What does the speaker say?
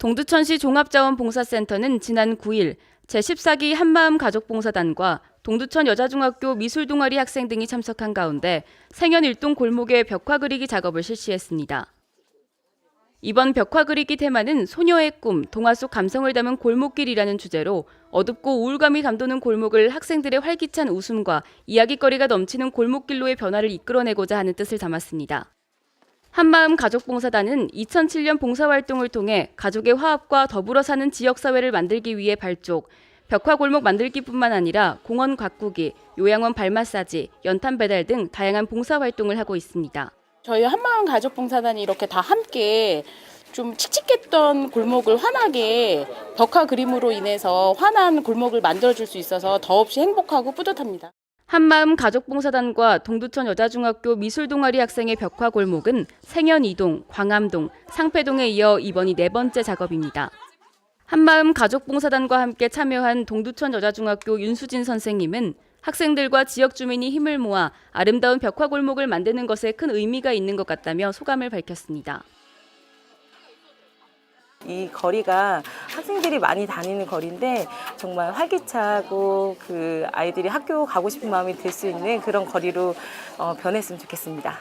동두천시 종합자원봉사센터는 지난 9일 제14기 한마음 가족봉사단과 동두천 여자중학교 미술동아리 학생 등이 참석한 가운데 생현 일동 골목의 벽화 그리기 작업을 실시했습니다. 이번 벽화 그리기 테마는 소녀의 꿈, 동화 속 감성을 담은 골목길이라는 주제로 어둡고 우울감이 감도는 골목을 학생들의 활기찬 웃음과 이야기거리가 넘치는 골목길로의 변화를 이끌어내고자 하는 뜻을 담았습니다. 한마음 가족봉사단은 2007년 봉사활동을 통해 가족의 화합과 더불어 사는 지역사회를 만들기 위해 발족, 벽화골목 만들기뿐만 아니라 공원 가꾸기, 요양원 발 마사지, 연탄 배달 등 다양한 봉사활동을 하고 있습니다. 저희 한마음 가족봉사단이 이렇게 다 함께 좀 칙칙했던 골목을 환하게 벽화 그림으로 인해서 환한 골목을 만들어줄 수 있어서 더없이 행복하고 뿌듯합니다. 한마음 가족봉사단과 동두천 여자중학교 미술동아리 학생의 벽화 골목은 생현 이동, 광암동, 상패동에 이어 이번이 네 번째 작업입니다. 한마음 가족봉사단과 함께 참여한 동두천 여자중학교 윤수진 선생님은 학생들과 지역 주민이 힘을 모아 아름다운 벽화 골목을 만드는 것에 큰 의미가 있는 것 같다며 소감을 밝혔습니다. 이 거리가 학생들이 많이 다니는 거리인데 정말 활기차고 그 아이들이 학교 가고 싶은 마음이 들 수 있는 그런 거리로 어, 변했으면 좋겠습니다.